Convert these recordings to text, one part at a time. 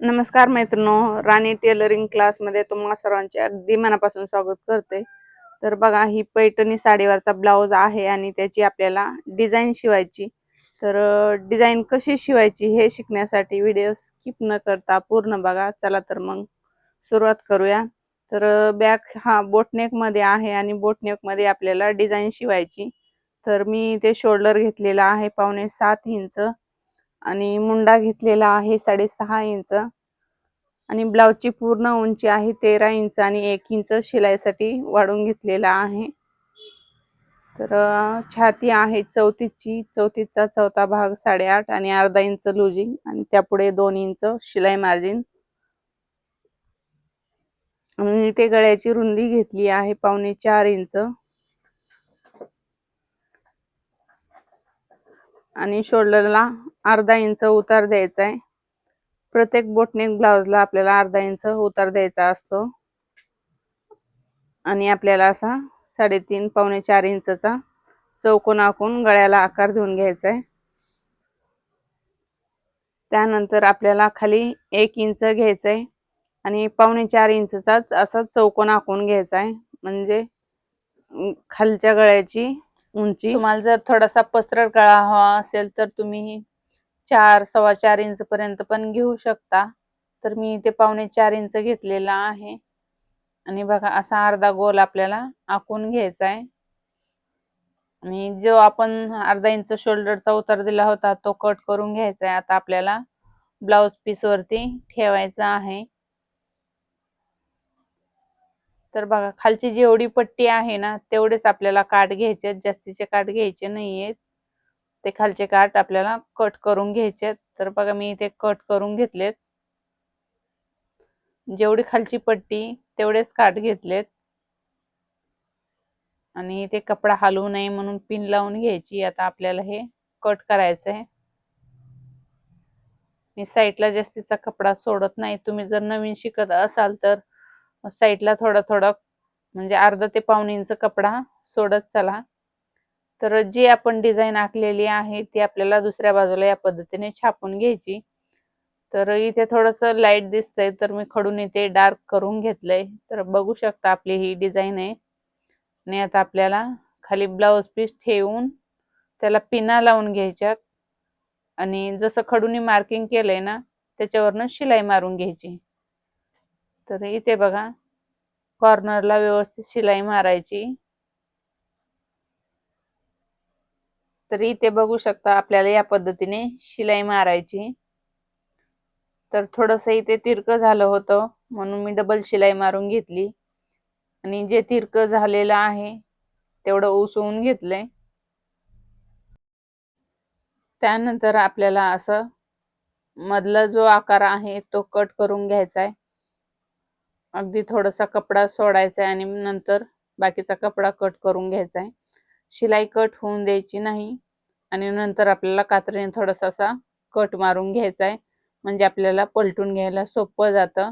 नमस्कार मैत्रिणो राणी टेलरिंग क्लासमध्ये तुम्हा सर्वांचे अगदी मनापासून स्वागत करते. तर बघा ही पैठणी साडीवरचा ब्लाऊज आहे आणि त्याची आपल्याला डिझाईन शिवायची. तर डिझाईन कशी शिवायची हे शिकण्यासाठी व्हिडिओ स्किप न करता पूर्ण बघा. चला तर मग सुरुवात करूया. तर बॅक हा बोटनेकमध्ये आहे आणि बोटनेकमध्ये आपल्याला डिझाईन शिवायची. तर मी ते शोल्डर घेतलेलं आहे पावणे सात इंच. आणि मुंडा घेतलेला आहे साडेसहा इंच. आणि ब्लाऊजची पूर्ण उंची आहे तेरा इंच आणि एक इंच शिलाईसाठी वाढून घेतलेला आहे. तर छाती आहे चौतीसची. चौतीसचा चौथा भाग साडेआठ आणि अर्धा इंच लुजिंग आणि त्यापुढे दोन इंच शिलाई मार्जिन. आणि ते गळ्याची रुंदी घेतली आहे पावणे चार इंच. आणि शोल्डरला अर्धा इंच उतार द्यायचा आहे. प्रत्येक बोटनेक ब्लाउजला आपल्याला अर्धा इंच उतार द्यायचा असतो. आणि आपल्याला असा साडेतीन पावणे चार इंचचा चौकोन आखून गळ्याला आकार देऊन घ्यायचा आहे. त्यानंतर आपल्याला खाली एक इंच घ्यायचं आहे. आणि पावणे चार इंचचाच असा चौकोन आखून घ्यायचा आहे. म्हणजे खालच्या गळ्याची उंची. तुम्हाला जर थोडासा पसरट गळा हवा असेल तर तुम्ही चार सव्वा चार इंच पर्यंत पण घेऊ शकता. तर मी इथे पावणे चार इंच घेतलेला आहे. आणि बघा असा अर्धा गोल आपल्याला आखून घ्यायचा आहे. आणि जो आपण अर्धा इंच शोल्डरचा उतार दिला होता तो कट करून घ्यायचा आहे. आता आपल्याला ब्लाउज पीस वरती ठेवायचा आहे. तर बघा खालची जेवढी पट्टी आहे ना तेवढेच आपल्याला काठ घ्यायचे जास्तीचे काठ घ्यायचे नाहीयेत. ते खालचे काठ आपल्याला कट करून घ्यायचे तर बघा मी इथे कट करून घेतलेत. जेवढी खालची पट्टी तेवढेच काठ घेतलेत. आणि इथे कपडा हलवू नये म्हणून पिन लावून घ्यायची. आता आपल्याला हे कट करायचं आहे मी साईडला जास्तीचा कपडा सोडत नाही. तुम्ही जर नवीन शिकत असाल तर साईडला थोडा थोडा म्हणजे अर्धा ते पाऊण इंच कपडा सोडत चला. तर जी आपण डिझाईन आखलेली आहे ती आपल्याला दुसऱ्या बाजूला या पद्धतीने छापून घ्यायची. तर इथे थोडंसं लाइट दिसतंय तर मी खडून इथे डार्क करून घेतलंय. तर बघू शकता आपली ही डिझाईन आहे. आणि आता आपल्याला खाली ब्लाऊज पीस ठेवून त्याला पिना लावून घ्यायच्यात. आणि जसं खडूनी मार्किंग केलंय ना त्याच्यावरनं शिलाई मारून घ्यायची. तर इथे बघा. कॉर्नरला व्यवस्थित शिलाई मारायची. तर इथे बघू शकता आपल्याला या पद्धतीने शिलाई मारायची. तर थोडस इथे तिरक झालं होतं म्हणून मी डबल शिलाई मारून घेतली. आणि जे तिरक झालेलं आहे तेवढं उसवून घेतलंय. त्यानंतर आपल्याला असं मधला जो आकार आहे तो कट करून घ्यायचा आहे अगदी थोडासा कपडा सोडायचा आहे आणि नंतर बाकीचा कपडा कट करून घ्यायचा आहे. शिलाई कट होऊन द्यायची नाही आणि नंतर आपल्याला कात्रीने थोडासा असा कट मारून घ्यायचा आहे. म्हणजे आपल्याला पलटून घ्यायला सोपं जातं.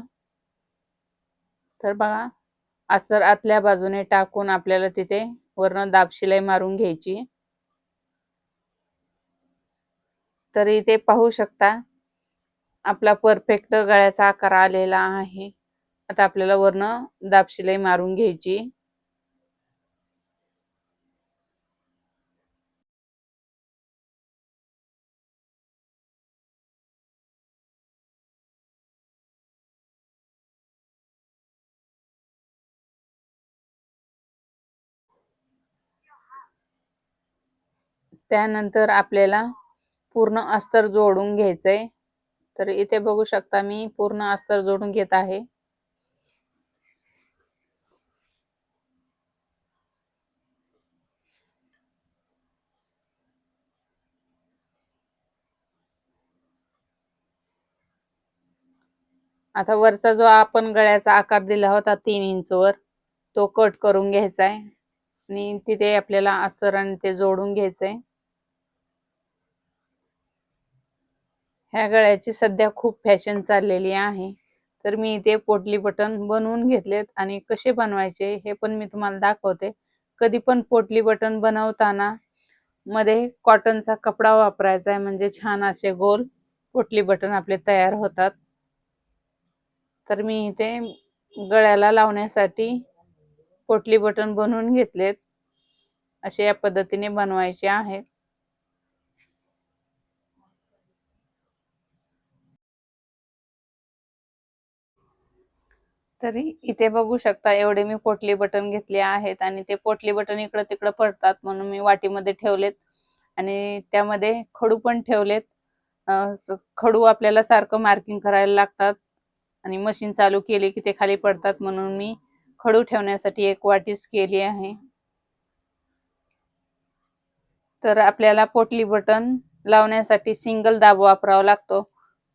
तर बघा अस्तर आतल्या बाजूने टाकून आपल्याला तिथे वरनं दाब शिलाई मारून घ्यायची. तर इथे पाहू शकता आपला परफेक्ट गळ्याचा आकार आलेला आहे. आता आपल्याला वरनं दाब शिलाई मारून घ्यायची. त्यानंतर आपल्याला पूर्ण अस्तर जोडून घ्यायचंय. तर इथे बघू शकता मी पूर्ण अस्तर जोडून घेत आहे. आता वरचा जो आपण गळ्याचा आकार दिला होता तीन इंचवर तो कट करून घ्यायचा आहे आणि तिथे आपल्याला अस्तर ते जोडून घ्यायचं आहे ह्या गळ्याची सध्या खूप फॅशन चाललेली आहे. तर मी इथे पोटली बटन बनवून घेतलेत आणि कसे बनवायचे हे पण मी तुम्हाला दाखवते. कधी पण पोटली बटन बनवताना मध्ये कॉटनचा कपडा वापरायचा आहे म्हणजे छान असे गोल पोटली बटन आपले तयार होतात. तर मी इथे गळ्याला लावण्यासाठी पोटली बटन बनवून घेतलेत. असे या पद्धतीने बनवायचे आहेत. तरी इथे बघू शकता एवढे मी पोटली बटन घेतले आहेत आणि ते पोटली बटन इकडं तिकडं पडतात म्हणून मी वाटीमध्ये ठेवलेत. आणि त्यामध्ये खडू पण ठेवलेत. खडू आपल्याला सारखं मार्किंग करायला लागतात. आणि मशीन चालू केली की ते खाली पडतात म्हणून मी खडू ठेवण्यासाठी एक वाटीच केली आहे. तर आपल्याला पोटली बटन लावण्यासाठी सिंगल दाब वापरावा लागतो.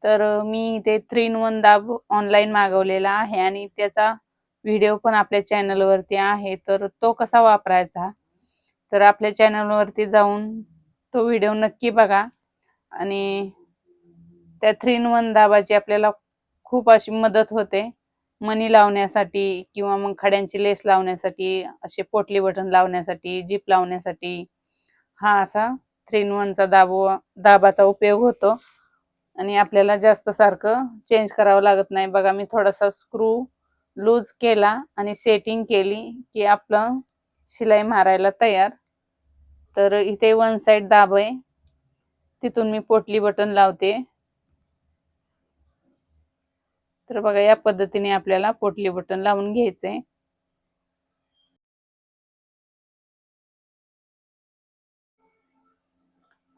तर मी इथे थ्री इन वन दाब ऑनलाईन मागवलेला आहे आणि त्याचा व्हिडिओ पण आपल्या चॅनलवरती आहे. तर तो कसा वापरायचा? तर आपल्या चॅनलवरती जाऊन तो व्हिडिओ नक्की बघा. आणि त्या थ्री इन वन दाबाची आपल्याला खूप अशी मदत होते. मनी लावण्यासाठी किंवा मग खड्यांची लेस लावण्यासाठी असे पोटली बटन लावण्यासाठी जीप लावण्यासाठी हा असा थ्री इन वनचा दाबो दाबाचा उपयोग होतो. आणि आपल्याला जास्त सारखं चेंज करावं लागत नाही. बघा मी थोडासा स्क्रू लूज केला आणि सेटिंग केली की आपलं शिलाई मारायला तयार. तर इथे वन साईड दाब आहे. तिथून मी पोटली बटन लावते. तर बघा या पद्धतीने आपल्याला पोटली बटन लावून घ्यायचे.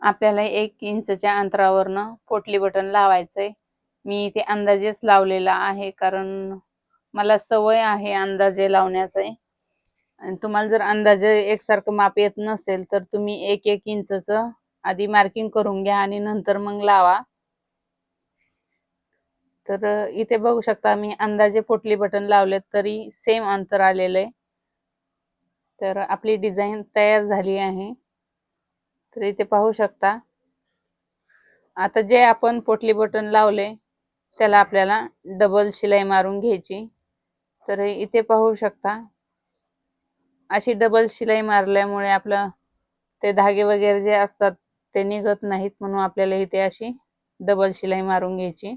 आपल्याला एक इंचच्या अंतरावरनं पोटली बटन लावायचंय. मी इथे अंदाजेच लावलेला आहे कारण मला सवय आहे अंदाजे लावण्याचे. आणि तुम्हाला जर अंदाजे एकसारखं माप येत नसेल तर तुम्ही एक एक इंचचं आधी मार्किंग करून घ्या आणि नंतर मग लावा. तर इथे बघू शकता मी अंदाजे पोटली बटन लावलेत तरी सेम अंतर आलेलं आहे. तर आपली डिझाईन तयार झाली आहे. तर इथे पाहू शकता. आता जे आपण पोटली बटन लावले त्याला आपल्याला डबल शिलाई मारून घ्यायची. तर इथे पाहू शकता. अशी डबल शिलाई मारल्यामुळे आपलं ते धागे वगैरे जे असतात ते निघत नाहीत म्हणून आपल्याला इथे अशी डबल शिलाई मारून घ्यायची.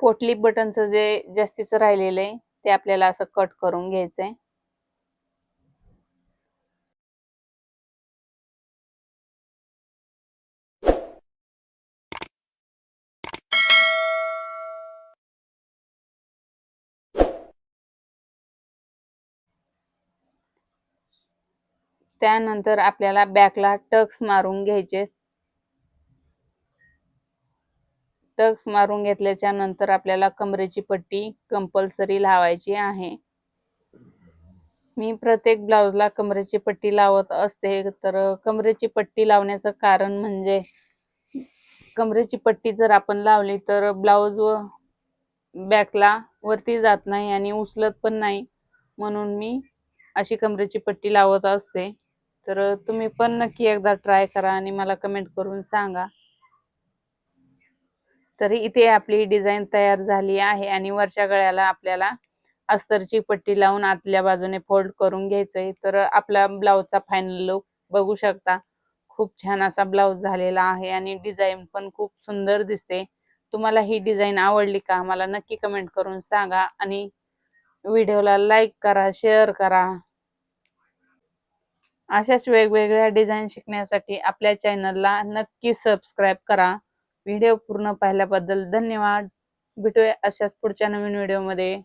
पोटली बटनचं जे जास्तीचं राहिलेलं आहे ते आपल्याला असं कट करून घ्यायचंय. त्यानंतर आपल्याला बॅकला टक्स मारून घ्यायचे टक्स मारून घेतल्याच्या नंतर आपल्याला कमरेची पट्टी कंपल्सरी लावायची आहे. मी प्रत्येक ब्लाउजला कमरेची पट्टी लावत असते तर कमरेची पट्टी लावण्याचं कारण म्हणजे कमरेची पट्टी जर आपण लावली तर ब्लाऊज बॅकला वरती जात नाही आणि उचलत पण नाही. म्हणून मी अशी कमरेची पट्टी लावत असते. तर तुम्ही पण नक्की एकदा ट्राय करा आणि मला कमेंट करून सांगा. तरी इथे आपली डिझाईन तयार झाली आहे आणि वरच्या गळ्याला आपल्याला अस्तरची पट्टी लावून आतल्या बाजूने फोल्ड करून घ्यायचंय. तर आपला ब्लाऊजचा फायनल लुक बघू शकता. खूप छान असा ब्लाऊज झालेला आहे आणि डिझाईन पण खूप सुंदर दिसते. तुम्हाला ही डिझाईन आवडली का मला नक्की कमेंट करून सांगा आणि व्हिडिओला लाईक करा शेअर करा. अशाच वेगवेगळ्या डिझाईन शिकण्यासाठी आपल्या चॅनलला नक्की सबस्क्राईब करा. व्हिडिओ पूर्ण पाहिल्याबद्दल धन्यवाद. भेटूया अशाच पुढच्या नवीन व्हिडिओमध्ये.